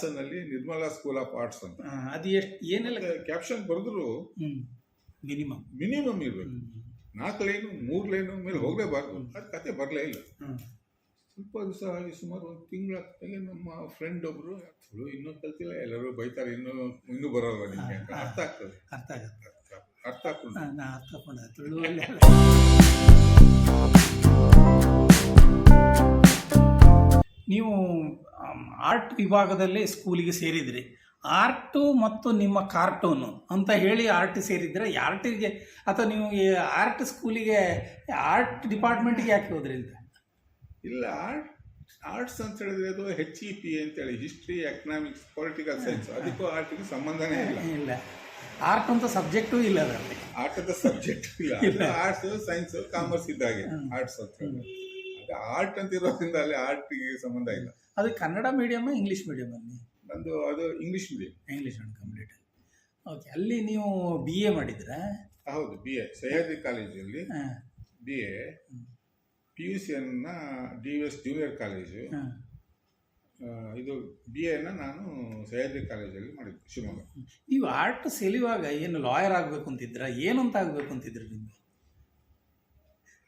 ಹಾಸನಲ್ಲಿ Nirmala school of arts ಅಂತ. ಅದು ಎಷ್ಟು ಏನೆಲ್ಲ ಕ್ಯಾಪ್ಷನ್ ಬರೆದ್ರು ಮಿನಿಮಮ್ ಮಿನಿಮಮ್ ಇರಬೇಕು. ನಾಲ್ಕು ಲೈನು ಮೂರು ಲೈನು ಮೇಲೆ ಹೋಗಲೇಬಾರ್ದು. ಅದು ಕತೆ ಬರಲೇ ಇಲ್ಲ. ಸ್ವಲ್ಪ ದಿವಸ ಆಗಿ ಸುಮಾರು ಒಂದು ತಿಂಗಳಾಗ್ತಾಗೆ ನಮ್ಮ ಫ್ರೆಂಡ್ ಒಬ್ಬರು ಚಲೋ ಇನ್ನೂ ಕಲ್ತಿಲ್ಲ ಎಲ್ಲರೂ ಬೈತಾರೆ ಇನ್ನೂ ಇನ್ನೂ ಬರೋಲ್ಲ ನಿಮಗೆ ಅಂತ ಅರ್ಥ ಆಗ್ತದೆ. ಅರ್ಥ ಆಗುತ್ತೆ. ಅರ್ಥ ಆಗ್ತದೆ. ನಾ ಅರ್ಥ. ನೀವು ಆರ್ಟ್ ವಿಭಾಗದಲ್ಲಿ ಸ್ಕೂಲಿಗೆ ಸೇರಿದ್ರಿ. ಆರ್ಟು ಮತ್ತು ನಿಮ್ಮ ಕಾರ್ಟೂನು ಅಂತ ಹೇಳಿ ಆರ್ಟ್ ಸೇರಿದ್ರೆ ಆರ್ಟಿಗೆ ಅಥವಾ ನೀವು ಈ ಆರ್ಟ್ ಸ್ಕೂಲಿಗೆ ಆರ್ಟ್ ಡಿಪಾರ್ಟ್ಮೆಂಟ್ಗೆ ಯಾಕೆ ಹೋದ್ರಿ ಅಂತ? ಇಲ್ಲ ಆರ್ಟ್ ಆರ್ಟ್ಸ್ ಅಂತ ಹೇಳಿದ್ರೆ ಅದು ಹೆಚ್ ಇ ಪಿ ಅಂತೇಳಿ ಹಿಸ್ಟ್ರಿ ಎಕನಾಮಿಕ್ಸ್ ಪೊಲಿಟಿಕಲ್ ಸೈನ್ಸ್ ಅದಕ್ಕೂ ಆರ್ಟಿಗೆ ಸಂಬಂಧನೇ ಇಲ್ಲ. ಇಲ್ಲ. ಆರ್ಟ್ ಅಂತ ಸಬ್ಜೆಕ್ಟು ಇಲ್ಲ ಅದರಲ್ಲಿ. ಆಟದ ಸಬ್ಜೆಕ್ಟ್ ಇಲ್ಲ. ಆರ್ಟ್ಸ್ ಸೈನ್ಸ್ ಕಾಮರ್ಸ್ ಇದ್ದಾಗೆ. ಆರ್ಟ್ಸ್ ಅಂತ ಆರ್ಟ್ ಅಂತ ಇರೋದ್ರಿಂದ ಅಲ್ಲಿ ಆರ್ಟಿಗೆ ಸಂಬಂಧ ಇಲ್ಲ. ಅದು ಕನ್ನಡ ಮೀಡಿಯಮ್ ಇಂಗ್ಲೀಷ್ ಮೀಡಿಯಮಲ್ಲಿ ನಂದು ಅದು English medium English and complete okay ಅಲ್ಲಿ ನೀವು ಬಿ ಎ ಮಾಡಿದ್ರಾ ಹೌದು ಬಿ ಎ ಸಹ್ಯಾದ್ರಿ ಕಾಲೇಜಲ್ಲಿ ಬಿ ಎ ಪಿ ಯು ಸಿಯನ್ನ ಡಿ ಎಸ್ ಜೂನಿಯರ್ ಕಾಲೇಜು ಇದು ಬಿ ಎನ ನಾನು ಸಹ್ಯಾದ್ರಿ ಕಾಲೇಜಲ್ಲಿ ಮಾಡಿದ್ದೆ ಶಿವಮೊಗ್ಗ. ನೀವು ಆರ್ಟ್ ಸೆಲಿವಾಗ ಏನು ಲಾಯರ್ ಆಗಬೇಕು ಅಂತಿದ್ರ ಏನಂತ ಆಗಬೇಕು ಅಂತಿದ್ರಿ ನಿಮ್ಗೆ?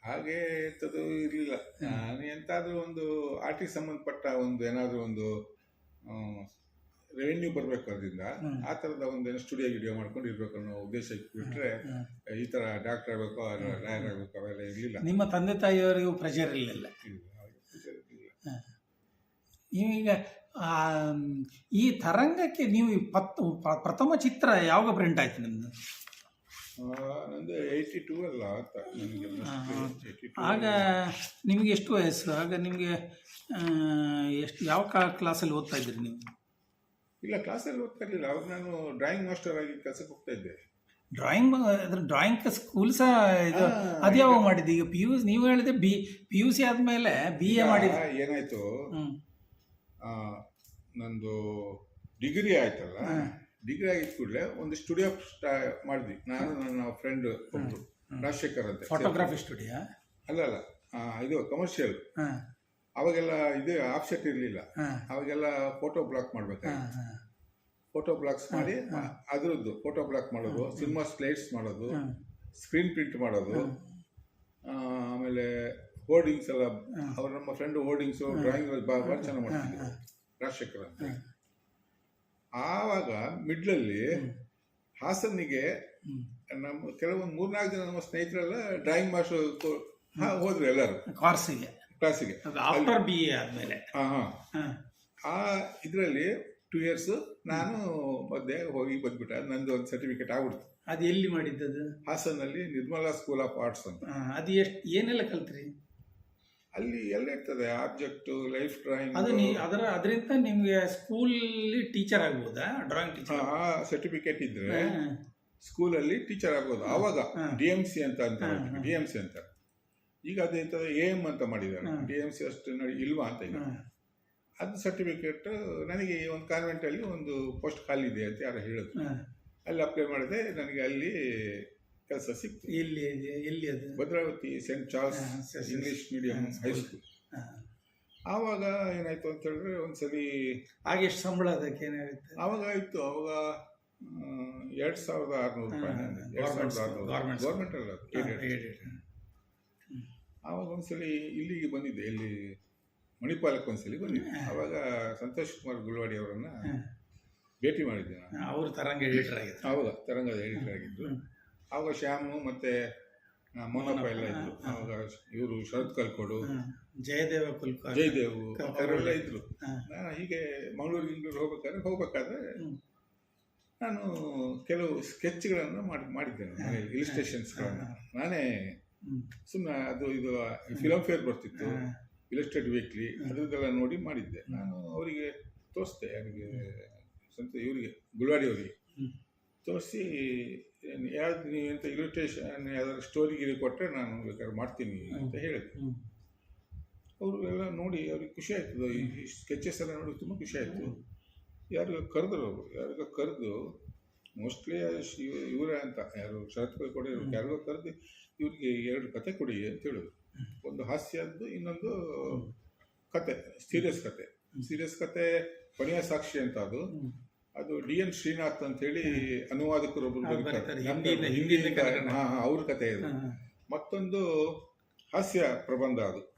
ಹಾಗೆ ಎಂಥದ್ದು ಇರಲಿಲ್ಲ. ನಾನು ಎಂತಾದ್ರೂ ಒಂದು ಆರ್ಟಿಗೆ ಸಂಬಂಧಪಟ್ಟ ಒಂದು ಏನಾದರೂ ಒಂದು ರೆವೆನ್ಯೂ ಬರಬೇಕು ಅದರಿಂದ ಆ ಥರದ ಒಂದು ಏನೋ ಸ್ಟುಡಿಯೋ ಗಿಡಿಯೋ ಮಾಡ್ಕೊಂಡು ಇರ್ಬೇಕು ಅನ್ನೋ ಉದ್ದೇಶ ಬಿಟ್ಟರೆ ಈ ಥರ ಡಾಕ್ಟರ್ ಆಗಬೇಕು ಲಾಯರ್ ಆಗಬೇಕು ಅವೆಲ್ಲ ಇರಲಿಲ್ಲ. ನಿಮ್ಮ ತಂದೆ ತಾಯಿಯವರಿಗೂ ಪ್ರೆಷರ್ ಇರಲಿಲ್ಲ. ಈಗ ಈ ತರಂಗಕ್ಕೆ ನೀವು ಈ ಪತ್ ಪ- ಪ್ರಥಮ ಚಿತ್ರ ಯಾವಾಗ ಪ್ರಿಂಟ್ ಆಯ್ತು ನಿಮ್ದು? ನಂದು ಏಯ್ಟಿ ಟೂ ಅಲ್ಲ ನನಗೆ ಆಗ ನಿಮಗೆ ಎಷ್ಟು ವಯಸ್ಸು? ಆಗ ನಿಮಗೆ ಎಷ್ಟು ಯಾವ ಕ್ಲಾಸಲ್ಲಿ ಓದ್ತಾ ಇದ್ರಿ ನೀವು? ಇಲ್ಲ ಕ್ಲಾಸಲ್ಲಿ ಓದ್ತಾ ಇರಲಿಲ್ಲ. ಅವಾಗ ನಾನು ಡ್ರಾಯಿಂಗ್ ಮಾಸ್ಟರ್ ಆಗಿ ಕೆಲಸಕ್ಕೆ ಹೋಗ್ತಾ ಇದ್ದೆ. ಡ್ರಾಯಿಂಗ್ ಅಂದ್ರೆ ಡ್ರಾಯಿಂಗ್ ಸ್ಕೂಲ್ ಸಹ ಇದು ಅದು ಯಾವಾಗ ಮಾಡಿದ್ದು ಈಗ ಪಿ ಯು ನೀವು ಹೇಳಿದ್ರೆ ಬಿ ಪಿ ಯು ಸಿ ಆದಮೇಲೆ ಬಿ ಎ ಮಾಡಿ ಏನಾಯ್ತು? ಹ್ಞೂ ನಂದು ಡಿಗ್ರಿ ಆಯ್ತಲ್ಲ? ಡಿಗ್ರಿ ಆಗಿದ ಕೂಡಲೇ ಒಂದು ಸ್ಟುಡಿಯೋ ಮಾಡಿದ್ವಿ. ನಾನು ನನ್ನ ಫ್ರೆಂಡ್ ಒಬ್ಬರು ರಾಜಶೇಖರ್ ಅಂತ. ಫೋಟೋಗ್ರಾಫಿ ಸ್ಟುಡಿಯೋ ಅಲ್ಲ ಅಲ್ಲ. ಇದು ಕಮರ್ಷಿಯಲ್ ಅವಾಗೆಲ್ಲ ಇದು ಆಫ್ಸೆಟ್ ಇರಲಿಲ್ಲ. ಅವಾಗೆಲ್ಲ ಫೋಟೋ ಬ್ಲಾಕ್ ಮಾಡ್ಬೇಕಾಗಿತ್ತು ಫೋಟೋ ಬ್ಲಾಕ್ಸ್ ಮಾಡಿ ಅದ್ರದ್ದು ಫೋಟೋ ಬ್ಲಾಕ್ ಮಾಡೋದು ಸಿನಿಮಾ ಸ್ಲೈಡ್ಸ್ ಮಾಡೋದು ಸ್ಕ್ರೀನ್ ಪ್ರಿಂಟ್ ಮಾಡೋದು ಆಮೇಲೆ ಹೋರ್ಡಿಂಗ್ಸ್ ಎಲ್ಲ. ಅವ್ರ ನಮ್ಮ ಫ್ರೆಂಡ್ ಹೋರ್ಡಿಂಗ್ಸು ಡ್ರಾಯಿಂಗ್ ಭಾಳ ಚೆನ್ನಾಗಿ ಮಾಡ್ತಿದ್ರು. ರಾಜಶೇಖರ್ ಅಂತ. ಆವಾಗ ಮಿಡ್ಲಲ್ಲಿ ಹಾಸನ್ನಿಗೆ ಹ್ಞೂ ನಮ್ಮ ಕೆಲವೊಂದು ಮೂರ್ನಾಲ್ಕು ಜನ ನಮ್ಮ ಸ್ನೇಹಿತರೆಲ್ಲ ಡ್ರಾಯಿಂಗ್ ಮಾಸ್ಟರ್ ಹೋದ್ರು ಎಲ್ಲರೂ. ಕ್ಲಾಸಿಗೆ ಕ್ಲಾಸಿಗೆ ಆಫ್ಟರ್ ಬಿ ಎ ಆದಮೇಲೆ. ಹಾಂ ಆ ಇದರಲ್ಲಿ ಟೂ ಇಯರ್ಸ್ ನಾನು ಮಧ್ಯೆ ಹೋಗಿ ಬಂದ್ಬಿಟ್ಟೆ. ನಂದು ಒಂದು ಸರ್ಟಿಫಿಕೇಟ್ ಆಗ್ಬಿಡ್ತು. ಅದು ಎಲ್ಲಿ ಮಾಡಿದ್ದದು? ಹಾಸನಲ್ಲಿ ನಿರ್ಮಲಾ ಸ್ಕೂಲ್ ಆಫ್ ಆರ್ಟ್ಸ್ ಅಂತ. ಅದು ಎಷ್ಟು ಏನೆಲ್ಲ ಕಲ್ತ್ರಿ? ಅಲ್ಲಿ ಎಲ್ಲ ಇರ್ತದೆ ಆಬ್ಜೆಕ್ಟ್ ಲೈಫ್ ಡ್ರಾಯಿಂಗ್? ಅದು ನೀ ಅದರ ಅದರಿಂದ ನಿಮಗೆ ಸ್ಕೂಲಲ್ಲಿ ಟೀಚರ್ ಆಗ್ಬೋದಾ? ಡ್ರಾಯಿಂಗ್ ಟೀಚರ್ ಆ ಸರ್ಟಿಫಿಕೇಟ್ ಇದ್ರೆ ಸ್ಕೂಲಲ್ಲಿ ಟೀಚರ್ ಆಗ್ಬೋದು. ಆವಾಗ ಡಿ ಎಂ ಸಿ ಅಂತ ಅಂತ ಡಿ ಎಂ ಸಿ ಅಂತ. ಈಗ ಅದೇ ಎ ಎಂ ಅಂತ ಮಾಡಿದ್ದಾರೆ. ಡಿ ಎಂ ಸಿ ಅಷ್ಟು ನಡಿ ಇಲ್ವಾ ಅಂತ ಈಗ ಅದು ಸರ್ಟಿಫಿಕೇಟ್ ನನಗೆ ಒಂದು ಕಾನ್ವೆಂಟಲ್ಲಿ ಒಂದು ಪೋಸ್ಟ್ ಖಾಲಿ ಇದೆ ಅಂತ ಯಾರು ಹೇಳಿದ್ರು. ಅಲ್ಲಿ ಅಪ್ಲೈ ಮಾಡಿದೆ. ನನಗೆ ಅಲ್ಲಿ ಕೆಲಸ ಸಿಕ್ತು. ಎಲ್ಲಿ ಎಲ್ಲಿ ಅದು. Bhadravati Saint Charles. English medium high school ಆವಾಗ ಏನಾಯ್ತು ಅಂತ ಹೇಳಿದ್ರೆ ಒಂದ್ಸಲಿ ಆಗ ಎಷ್ಟು ಸಂಬಳ ಅದಕ್ಕೆ ಏನಾಗುತ್ತೆ? ಆವಾಗ ಆಯ್ತು ಅವಾಗ ಎರಡು ಸಾವಿರದ ಆರುನೂರು ರೂಪಾಯಿ. ಹಾ, ನನಗೆ. ಎರಡ್ ಸಾವಿರದ ಆರುನೂರು. ಗೌರ್ಮೆಂಟ್ ಅಲ್ಲ ಆವಾಗ ಒಂದ್ಸಲಿ ಇಲ್ಲಿಗೆ ಬಂದಿದ್ದೆ ಇಲ್ಲಿ ಮಣಿಪಾಲಕ್ಕೆ ಒಂದ್ಸಲಿ ಬಂದಿದ್ದೆ. ಆವಾಗ ಸಂತೋಷ್ ಕುಮಾರ್ ಗುಲ್ವಾಡಿ ಅವರನ್ನ ಭೇಟಿ ಮಾಡಿದ್ದೆ ನಾನು. ಅವ್ರ ತರಂಗ ಎಡಿಟರ್ ಆಗಿದ್ದರು ಆವಾಗ ತರಂಗದ ಎಡಿಟರ್ ಆಗಿದ್ರು. ಆವಾಗ ಶ್ಯಾಮು ಮತ್ತೆ ಮೋನಪ್ಪ ಎಲ್ಲ ಇದ್ರು. ಆವಾಗ ಇವರು ಶರತ್ ಕಲ್ಕೋಡು ಜಯದೇವ ಕುಲ್ಕ ಜಯದೇವ್ ಅವರೆಲ್ಲ ಇದ್ರು. ನಾನು ಹೀಗೆ ಮಂಗಳೂರು ಗಿಂಗಳೂರು ಹೋಗ್ಬೇಕಾದ್ರೆ ಹೋಗ್ಬೇಕಾದ್ರೆ ನಾನು ಕೆಲವು ಸ್ಕೆಚ್ಗಳನ್ನು ಮಾಡಿ ಮಾಡಿದ್ದೇನೆ ಹಿಲ್ ಇಲಿಸ್ಟ್ರೇಷನ್ಸ್ಗಳನ್ನು ನಾನೇ. ಸುಮ್ಮನೆ ಅದು ಇದು ಫಿಲಮ್ ಫೇರ್ ಬರ್ತಿತ್ತು. ಇಲಿಸ್ಟ್ರೇಟ್ ವೀಕ್ಲಿ ಅದ್ರದ್ದೆಲ್ಲ ನೋಡಿ ಮಾಡಿದ್ದೆ. ನಾನು ಅವರಿಗೆ ತೋರಿಸ್ದೆ ಅವರಿಗೆ ಸ್ವಂತ ಇವರಿಗೆ ಗುಲ್ವಾಡಿ ಅವರಿಗೆ. ತೋರಿಸಿ ಯಾವ್ದು ನೀವು ಎಂತ ಇರಿಟೇಷನ್ ಯಾವ್ದಾದ್ರು ಸ್ಟೋರಿ ಗಿರಿ ಕೊಟ್ಟರೆ ನಾನು ಬೇಕಾದ್ರೆ ಮಾಡ್ತೀನಿ ಅಂತ ಹೇಳಿದ್ರು. ಅವರು ಎಲ್ಲ ನೋಡಿ ಅವ್ರಿಗೆ ಖುಷಿ ಆಯ್ತದ ಈ ಸ್ಕೆಚಸ್ ಎಲ್ಲ ನೋಡಿ ತುಂಬ ಖುಷಿ ಆಯಿತು. ಯಾರಿಗ ಕರೆದ್ರು ಅವರು ಯಾರಿಗ ಕರೆದು ಮೋಸ್ಟ್ಲಿ ಇವರೇ ಅಂತ ಯಾರು ಶರತ್ ಕೊಡಿ ಯಾರಿಗೋ ಕರೆದು ಇವ್ರಿಗೆ ಎರಡು ಕತೆ ಕೊಡಿ ಅಂತ ಹೇಳಿದ್ರು. ಒಂದು ಹಾಸ್ಯದ್ದು ಇನ್ನೊಂದು ಕತೆ ಸೀರಿಯಸ್ ಕತೆ. ಸೀರಿಯಸ್ ಕತೆ ಕೊನೆಯ ಸಾಕ್ಷಿ ಅಂತ ಅದು. ಅದು ಡಿ ಎನ್ ಶ್ರೀನಾಥ್ ಅಂತ ಹೇಳಿ ಅನುವಾದಕರು ಒಬ್ರು ಹೌದು, ಬರೀತಾರೆ. ಹಿಂದಿಯಿಂದ- ಅವ್ರ ಕಥೆ ಇದು. ಮತ್ತೊಂದು ಹಾಸ್ಯ ಪ್ರಬಂಧ ಅದು.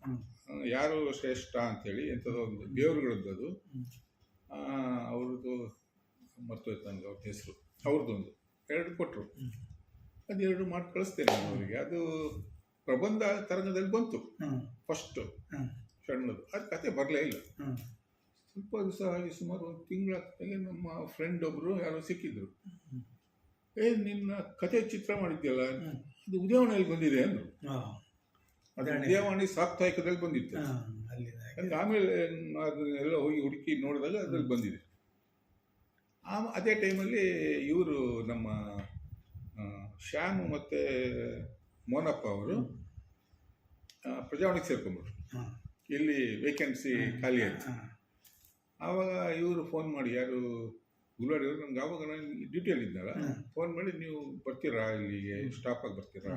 ಯಾರು ಶ್ರೇಷ್ಠ ಅಂತೇಳಿ ಎಂಥದೋ ಒಂದು ದೇವರುಗಳದ್ದು ಅದು. ಅವ್ರದ್ದು ಮರ್ತೋಯ್ತು ನನಗೆ ಅವ್ರ ಹೆಸರು. ಅವ್ರದ್ದೊಂದು ಎರಡು ಕೊಟ್ಟರು ಅದು ಎರಡು ಮಾಡಿ ಕಳಿಸ್ತೇನೆ ನಾನು ಅವರಿಗೆ. ಅದು ಪ್ರಬಂಧ ತರಂಗದಲ್ಲಿ ಬಂತು. ಫಸ್ಟು. ಸಣ್ಣದು. ಅದು ಕತೆ ಬರಲೇ ಇಲ್ಲ. ಹ್ಮ್. ಸಾವಿರ ಸುಮಾರು ಒಂದು ತಿಂಗಳಾಗ್ತಾಗೆ ನಮ್ಮ ಫ್ರೆಂಡ್ ಒಬ್ಬರು ಯಾರೋ ಸಿಕ್ಕಿದ್ರು ಏ ನಿನ್ನ ಕತೆ ಚಿತ್ರ ಮಾಡಿದ್ಯಲ್ಲ. ಅದು ಉದಯವಾಣಿಯಲ್ಲಿ ಬಂದಿದೆ ಅಂದರು ಹಾ, ಅದು ಉದಯವಾಣಿ. ಸಾಪ್ತಾಹಿಕದಲ್ಲಿ ಬಂದಿತ್ತು ಹಾ, ಅಲ್ಲಿದೆ. ನಂಗೆ ಆಮೇಲೆ ಅದನ್ನೆಲ್ಲ ಹೋಗಿ ಹುಡುಕಿ ನೋಡಿದಾಗ ಅದ್ರಲ್ಲಿ ಬಂದಿದೆ ಆ ಅದೇ ಟೈಮಲ್ಲಿ ಇವರು ನಮ್ಮ ಶ್ಯಾಮ್ ಮತ್ತು ಮೋನಪ್ಪ ಅವರು ಪ್ರಜಾವಾಣಿಗೆ ಸೇರ್ಕೊಂಡ್ಬಿಟ್ರು. ಇಲ್ಲಿ ವೇಕೆನ್ಸಿ ಖಾಲಿ ಆಯ್ತು. ಆವಾಗ ಇವರು ಫೋನ್ ಮಾಡಿ ಯಾರು ಗುಲಾಡಿ ಅವರು ನಮ್ಗೆ ಆವಾಗ ನಾನು ಡ್ಯೂಟಿಯಲ್ಲಿ ಇದ್ದಲ್ಲ ಫೋನ್ ಮಾಡಿ ನೀವು ಬರ್ತೀರಾ ಇಲ್ಲಿಗೆ ಸ್ಟಾಪ್ ಆಗಿ ಬರ್ತೀರಾ?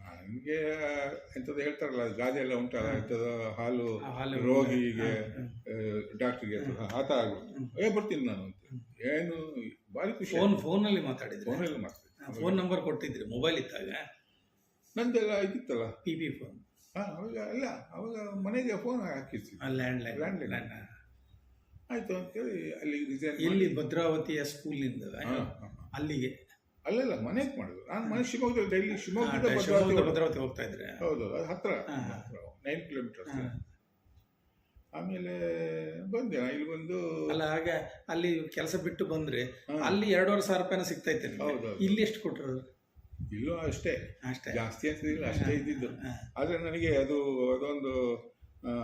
ನನಗೆ ಎಂಥದ್ದು ಹೇಳ್ತಾರಲ್ಲ ಗಾದೆ ಎಲ್ಲ ಉಂಟಲ್ಲ ಎಂಥದ್ದು ಹಾಲು ರೋಗಿಗೆ ಡಾಕ್ಟ್ರಿಗೆ ಆ ಥರ ಆಗ್ಬಿಟ್ಟು ಏ ಬರ್ತೀನಿ ನಾನು ಅಂತ. ಏನು ಭಾರಿ ಖುಷಿ ಫೋನ್ ಫೋನಲ್ಲಿ ಮಾತಾಡಿದ್ರು? ಫೋನಲ್ಲಿ ಮಾತಾಡಿ ಫೋನ್ ನಂಬರ್ ಕೊಟ್ಟಿದ್ರಿ ಮೊಬೈಲ್ ಇದ್ದಾಗ? ನಂದೆಲ್ಲ ಇದಿತ್ತಲ್ಲ. ಪಿ ಬಿ ಫೋನ್ ಹಾ ಅವಾಗ ಅಲ್ಲ ಅವಾಗ ಮನೆಗೆ ಫೋನ್ ಹಾಕಿರ್ತೀವಿ ಲ್ಯಾಂಡ್ ಲೈನ್ ಲ್ಯಾಂಡ್ ಲೈನ್ ಆಯಿತು ಅಂತೇಳಿ ಅಲ್ಲಿ ರಿಸೈನ್ ಎಲ್ಲಿ ಭದ್ರಾವತಿಯ ಸ್ಕೂಲಿಂದ ಅಲ್ಲಿಗೆ. ಅಲ್ಲಲ್ಲ ಮನೆಗೆ ಮಾಡಿದ್ರು ನಾನು ಮನೆ ಶಿವಮೊಗ್ಗದಲ್ಲಿ ಡೈಲಿ ಶಿವಮೊಗ್ಗದಿಂದ ಭದ್ರಾವತಿ ಭದ್ರಾವತಿ ಹೋಗ್ತಾ ಇದ್ರೆ. ಹೌದು ಅದು ಹತ್ರ. ಹಾ. Nine kilometre. ಆಮೇಲೆ ಬಂದೆ ಇಲ್ಲಿ ಬಂದು ಅಲ್ಲ ಹಾಗೆ ಅಲ್ಲಿ ಕೆಲಸ ಬಿಟ್ಟು ಬಂದ್ರೆ ಅಲ್ಲಿ ಎರಡೂವರೆ ಸಾವಿರ ರೂಪಾಯಿನ ಸಿಗ್ತಾ ಇತ್ತು ಹೌದು, ಹೌದು. ಇಲ್ಲಿ ಎಷ್ಟು ಕೊಟ್ಟರು ಇಲ್ಲೂ ಅಷ್ಟೇ. ಅಷ್ಟೇ. ಜಾಸ್ತಿ ಅಂತಿದ್ದಿಲ್ಲ ಅಷ್ಟೇ ಇದ್ದಿದ್ದು. ಆದರೆ ನನಗೆ ಅದು ಅದೊಂದು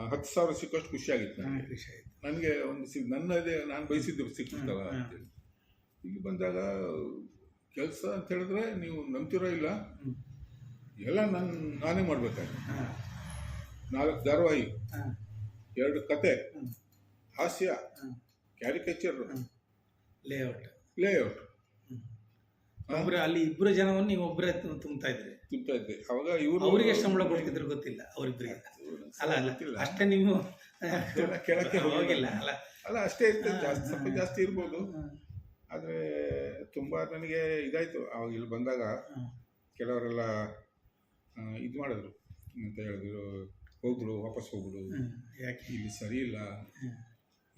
ಹತ್ತು ಸಾವಿರ ಸಿಕ್ಕಷ್ಟು ಖುಷಿ ಆಗಿತ್ತು ನನಗೆ. ಖುಷಿ ಆಯ್ತು. ನನಗೆ ಒಂದು ಸಿ ನನ್ನದೇ ನಾನು ಬಯಸಿದ್ದು ಸಿಕ್ಕಿತ್ತಲ್ಲ. ಅಂತೇಳಿ ಇಲ್ಲಿ ಬಂದಾಗ ಕೆಲಸ ಅಂತ ಹೇಳಿದ್ರೆ ನೀವು ನಂಬ್ತಿರೋ ಇಲ್ಲ. ಎಲ್ಲ ನಾನು ನಾನೇ ಮಾಡ್ಬೇಕಾಗಿ ನಾಲ್ಕು ಧಾರಾವಾಹಿ ಎರಡು ಕತೆ. ಹಾಸ್ಯ. ಕ್ಯಾರಿಕೇಚರ್. ಲೇಔಟ್ ಲೇಔಟ್ ಒಬ್ರು ಅಲ್ಲಿ ಇಬ್ಬರು ಜನವನ್ನು ನೀವು ಒಬ್ಬರೇ ತುಂಬ್ತಾ ಇದ್ರಿ. ತುಂಬ್ತಾ ಇದ್ದೆ. ಅವಾಗ ಇವರು ಅವ್ರಿಗೆ ಸಂಬಳ ಕೊಡ್ತಿದ್ರು ಗೊತ್ತಿಲ್ಲ ಅವರಿಬ್ರಿಗೆ. ಅಲ್ಲ ಅಲ್ಲ ಅಷ್ಟೇ ನೀವು ಕೆಳ- ಕೆಳಕ್ಕೆ ಹೋಗಿಲ್ಲ. ಅಲ್ಲ. ಅಲ್ಲ ಅಷ್ಟೇ ಇರ್ತದೆ ಜಾಸ್ತಿ ಸ್ವಲ್ಪ ಜಾಸ್ತಿ ಇರ್ಬೋದು. ಆದರೆ ತುಂಬ ನನಗೆ ಇದಾಯಿತು. ಅವಾಗ ಇಲ್ಲಿ ಬಂದಾಗ ಕೆಲವರೆಲ್ಲ ಇದು ಮಾಡಿದ್ರು. ಅಂತ ಹೇಳಿದ್ರು. ಹೋಗ್ಬಿಡು ವಾಪಸ್ ಹೋಗ್ಬಿಡು. ಯಾಕೆ? ಇಲ್ಲಿ ಸರಿ ಇಲ್ಲ.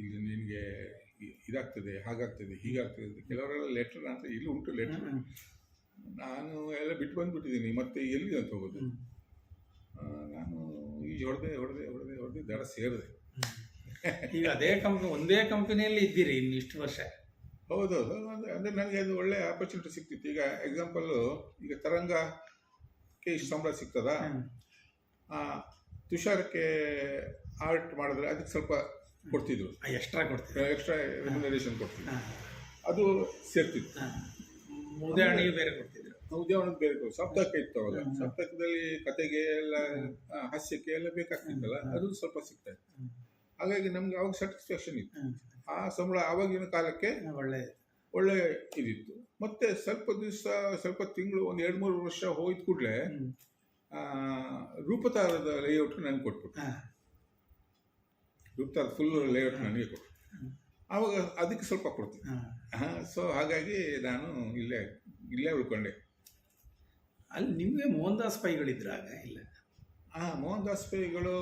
ಇಲ್ಲಿ ನಿನಗೆ ಇದಾಗ್ತದೆ ಹಾಗಾಗ್ತದೆ ಹೀಗಾಗ್ತದೆ ಅಂತ ಕೆಲವರೆಲ್ಲ ಲೆಟ್ರ್ ಅಂತ ಇಲ್ಲಿ ಉಂಟು ಲೆಟ್ರ್ ನಾನು ಎಲ್ಲ ಬಿಟ್ಟು ಬಂದ್ಬಿಟ್ಟಿದ್ದೀನಿ ಮತ್ತೆ ಎಲ್ಲಿ ಅಂತ ಹೋಗೋದು? ನಾನು ಈಜು ಹೊಡೆದೆ ಹೊಡೆದೆ ಹೊಡೆದೆ ಹೊಡೆದೆ ದಡ ಸೇರಿದೆ. ಈಗ ಅದೇ ಕಂಪ್ನಿ ಒಂದೇ ಕಂಪನಿಯಲ್ಲಿ ಇದ್ದೀರಿ ಇನ್ನು ಇಷ್ಟು ವರ್ಷ. ಹೌದೌದು ಅಂದರೆ ಅಂದರೆ ನನಗೆ ಅದು ಒಳ್ಳೆ ಆಪರ್ಚುನಿಟಿ ಸಿಕ್ತಿತ್ತು. ಈಗ ಎಕ್ಸಾಂಪಲ್ಲು ಈಗ ತರಂಗಕ್ಕೆ ಇಷ್ಟು ಸಂಬಳ ಸಿಗ್ತದ? ತುಷಾರಕ್ಕೆ ಆರ್ಟ್ ಮಾಡಿದ್ರೆ ಅದಕ್ಕೆ ಸ್ವಲ್ಪ ಕೊಡ್ತಿದ್ರು. ಎಕ್ಸ್ಟ್ರಾ ಕೊಡ್ತಿದ್ರು. ಎಕ್ಸ್ಟ್ರಾ ರೆಮ್ಯುನರೇಷನ್ ಕೊಡ್ತಿದ್ರು. ಅದು ಸೇರ್ತಿತ್ತು. ಉದಾಹರಣೆಗೆ ಬೇರೆ ಕೊಡ್ತಿದ್ರು. ಉದ್ಯಾನಕ್ಕೆ ಬೇರೆ ಕೊಡ್ತಾರೆ ಸಪ್ತಕ್ಕೆ ಇತ್ತು ಅವಾಗ. ಸಪ್ತಕದಲ್ಲಿ ಸಪ್ತಾಕದಲ್ಲಿ ಕತೆಗೆ ಎಲ್ಲ ಹಾಸ್ಯಕ್ಕೆ ಎಲ್ಲ ಬೇಕಾಗ್ತಿತ್ತಲ್ಲ? ಅದು ಸ್ವಲ್ಪ ಸಿಗ್ತಾ ಇತ್ತು. ಹಾಗಾಗಿ ನಮ್ಗೆ ಅವಾಗ ಸ್ಯಾಟಿಸ್ಫ್ಯಾಕ್ಷನ್ ಇತ್ತು. ಆ ಸಂಬಳ ಆವಾಗಿನ ಕಾಲಕ್ಕೆ ಒಳ್ಳೆ ಒಳ್ಳೆ ಇದಿತ್ತು. ಮತ್ತೆ ಸ್ವಲ್ಪ ದಿವಸ ಸ್ವಲ್ಪ ತಿಂಗಳು ಒಂದು ಎರಡು ಮೂರು ವರ್ಷ ಹೋಯ್ತು ಕೂಡಲೇ ರೂಪತಾರದ ಲೇಔಟ್ ನಂಗೆ ಕೊಟ್ಬಿಟ್ಟು ಹಾ. ಅದು ಫುಲ್ ಲೇಔಟ್ ನನಗೆ ಕೊಡು. ಆವಾಗ ಅದಕ್ಕೆ ಸ್ವಲ್ಪ ಕೊಡ್ತೀನಿ. ಹಾಂ. ಸೊ ಹಾಗಾಗಿ ನಾನು ಇಲ್ಲೇ ಇಲ್ಲೇ ಉಳ್ಕೊಂಡೆ. ಅಲ್ಲಿ ನಿಮಗೆ ಮೋಹನ್ ದಾಸ್ ಪೈಗಳಿದ್ರಾಗ ಇಲ್ಲ? ಹಾಂ ಮೋಹನ್ ದಾಸ್ ಪೈಗಳು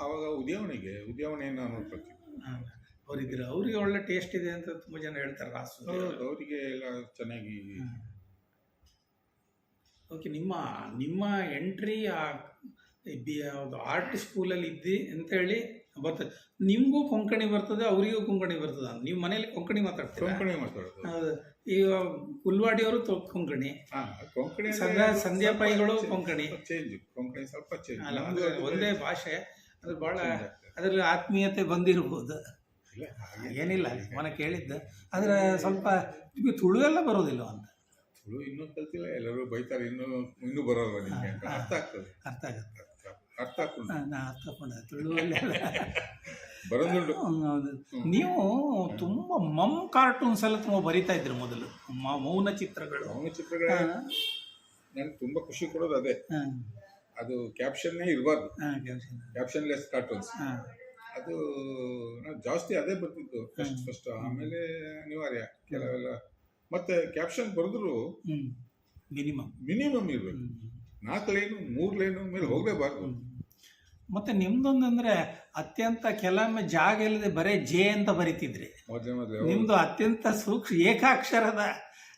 ಆವಾಗ ಉದ್ಯಾವಣೆಗೆ ಉದ್ಯಾವಣೆಯನ್ನು ನೋಡ್ಕೊಳ್ತೀವಿ. ಅವರಿದ್ರು ಅವರಿಗೆ ಒಳ್ಳೆ ಟೇಸ್ಟ್ ಇದೆ ಅಂತ ತುಂಬ ಜನ ಹೇಳ್ತಾರೆ ರಾಸು ಅವರಿಗೆ ಎಲ್ಲ ಚೆನ್ನಾಗಿ ಓಕೆ ನಿಮ್ಮ ನಿಮ್ಮ ಎಂಟ್ರಿ ಆ ಯಾವುದು ಆರ್ಟ್ ಸ್ಕೂಲಲ್ಲಿ ಇದ್ದಿ ಅಂತೇಳಿ ಬರ್ತದೆ ನಿಮಗೂ ಕೊಂಕಣಿ ಬರ್ತದೆ ಅವರಿಗೂ ಕೊಂಕಣಿ ಬರ್ತದೆ ನೀವು ಮನೇಲಿ ಕೊಂಕಣಿ ಮಾತಾಡ್ತೀರಾ? ಕೊಂಕಣಿ ಮಾತಾಡೋದು ಹೌದು. ಈಗ ಪುಲ್ವಾಡಿಯವರು ತೊ- ಕೊಂಕಣಿ. ಕೊಂಕಣಿ ಸಂಧ್ಯಾ ಸಂಧ್ಯಾ ಪೈಗಳು ಕೊಂಕಣಿ. ಚೇಂಜ್ ಕೊಂಕಣಿ ಸ್ವಲ್ಪ ಚೇಂಜ್ ಅಲ್ಲ ಒಂದೇ ಭಾಷೆ. ಅದು ಬಹಳ ಅದರಲ್ಲಿ ಆತ್ಮೀಯತೆ ಬಂದಿರ್ಬೋದು. ಏನಿಲ್ಲ ಮನೆ ಕೇಳಿದ್ದ. ಆದ್ರೆ ಸ್ವಲ್ಪ ನಿಮಗೆ ತುಳು ಎಲ್ಲ ಬರೋದಿಲ್ಲ ಅಂತ? ತುಳು ಇನ್ನೂ ಕಲ್ತಿಲ್ಲ ಎಲ್ಲರೂ ಬೈತಾರೆ ಇನ್ನೂ ಇನ್ನೂ ಬರೋಲ್ಲ ನಿಮಗೆ ಅರ್ಥ ಆಗ್ತದೆ. ಅರ್ಥ ಆಗುತ್ತೆ. ಅರ್ಥ- ಅರ್ಥ ಆಗ್ತದೆ ನಾ ಅರ್ಥಕೊಂಡ ತುಳುವಲ್ಲಿ ಬರೋದುಂಟು. ಹೌದು. ನೀವು ತುಂಬಾ ಮಮ್ ಕಾರ್ಟೂನ್ಸ್ ಎಲ್ಲ ತುಂಬಾ ಬರಿತಾ ಇದ್ರಿ ಮೊದಲು. ಮೌನ ಚಿತ್ರಗಳು. ಮೌನ ಚಿತ್ರಗಳ ನನಗೆ ತುಂಬಾ ಖುಷಿ ಕೊಡೋದು ಅದೇ. ಅದು ಕ್ಯಾಪ್ಷನ್ನೇ ಇರಬಾರ್ದು. ಕ್ಯಾಪ್ಷನ್ ಲೆಸ್ ಕಾರ್ಟೂನ್ಸ್ ಅದು ನಾವು ಜಾಸ್ತಿ ಅದೇ ಬರ್ತಿತ್ತು ಫಸ್ಟ್. ಫಸ್ಟ್ ಆಮೇಲೆ ಅನಿವಾರ್ಯ ಕೆಲವೆಲ್ಲ. ಮತ್ತೆ ಕ್ಯಾಪ್ಷನ್ ಬರೆದ್ರು ಮಿನಿಮಮ್ ಮಿನಿಮಮ್ ಇರಬೇಕು. ನಾಲ್ಕು ಲೈನು ಮೂರು ಲೈನು ಮೇಲೆ ಹೋಗಲೇಬಾರ್ದು. ಮತ್ತೆ ನಿಮ್ದೊಂದಂದ್ರೆ ಅತ್ಯಂತ ಕೆಲವೊಮ್ಮೆ ಜಾಗ ಇಲ್ಲದೆ ಬರೇ ಜೆ ಅಂತ ಬರಿತಿದ್ರಿ. ನಿಮ್ದು ಅತ್ಯಂತ ಸೂಕ್ಷ್ಮ ಏಕಾಕ್ಷರದ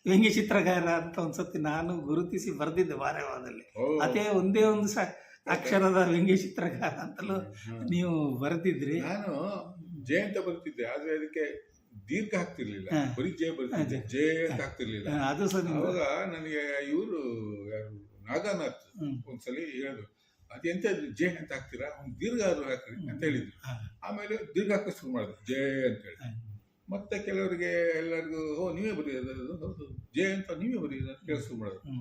ವ್ಯಂಗ್ಯ ಚಿತ್ರಗಾರ ಅಂತ ಒಂದ್ಸತಿ ನಾನು ಗುರುತಿಸಿ ಬರೆದಿದ್ದೆ ವಾರವಾದಲ್ಲಿ ಅದೇ ಒಂದೇ ಒಂದು ಸ ಅಕ್ಷರದ ವ್ಯಂಗ್ಯ ಚಿತ್ರಗಾರ ಅಂತಲೂ ನೀವು ಬರೆದಿದ್ರಿ. ನಾನು ಜೆ ಅಂತ ಬರ್ತಿದ್ದೆ ಆದ್ರೆ ಅದಕ್ಕೆ ದೀರ್ಘ ಹಾಕ್ತಿರ್ಲಿಲ್ಲ. ಬರೀ ಜೆ ಬರ್ತಿದ್ದೆ. ಜೆ ಅಂತ ಹಾಕ್ತಿರ್ಲಿಲ್ಲ ಅದು ಸಹ ನನಗೆ ಇವರು ಯಾರು ನಾಗನಾಥ್ ಒಂದ್ಸಲಿ ಹೇಳಿದ್ರು ಅದೆಂತ ಜೆ ಅಂತ ಹಾಕ್ತೀರಾ? ಒಂದು ದೀರ್ಘ ಆದ್ರೂ ಹಾಕ್ರಿ ಅಂತ ಹೇಳಿದ್ರು. ಆಮೇಲೆ ದೀರ್ಘ ಹಾಕಿ ಶುರು ಮಾಡಿದ್ರು. ಜೆ ಅಂತ ಹೇಳಿ. ಮತ್ತೆ ಕೆಲವರಿಗೆ ಎಲ್ಲರಿಗೂ ಓ ನೀವೇ ಬರೆಯೋದು ಜೆ ಅಂತ ನೀವೇ ಬರೆಯೋದು ಅಂತ ಕೇಳಿ ಶುರು ಮಾಡಿದ್ರು.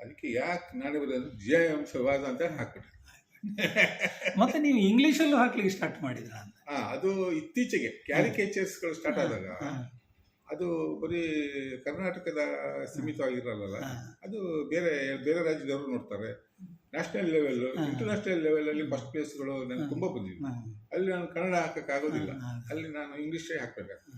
ಅದಕ್ಕೆ ಯಾಕೆ ನಾನೇ ಬರೆಯೋದು ಜೆ ಅಂಶವಾದ ಅಂತ ಹಾಕ್ಬಿಟ್ಟೆ ಮತ್ತೆ ನೀವು ಇಂಗ್ಲೀಷಲ್ಲೂ ಹಾಕ್ಲಿಕ್ಕೆ ಸ್ಟಾರ್ಟ್ ಮಾಡಿದ್ರ ಹಾಂ ಅದು ಇತ್ತೀಚೆಗೆ ಕ್ಯಾರಿಕೇಚರ್ಸ್ಗಳು ಸ್ಟಾರ್ಟ್ ಆದಾಗ ಅದು ಬರೀ ಕರ್ನಾಟಕದ ಸೀಮಿತವಾಗಿರಲ್ಲ. ಅದು ಬೇರೆ ಬೇರೆ ರಾಜ್ಯದವರು ನೋಡ್ತಾರೆ. National level. ಇಂಟರ್ನ್ಯಾಷನಲ್ ಲೆವೆಲ್ ಅಲ್ಲಿ ಫಸ್ಟ್ ಪ್ಲೇಸ್ಗಳು ನನಗೆ ತುಂಬಾ ಬಂದಿದೆ ಅಲ್ಲಿ ನಾನು ಕನ್ನಡ ಹಾಕಕ್ಕೆ ಆಗೋದಿಲ್ಲ ಅಲ್ಲಿ ನಾನು ಇಂಗ್ಲೀಷೇ ಹಾಕ್ಬೇಕಾಗ್ತದೆ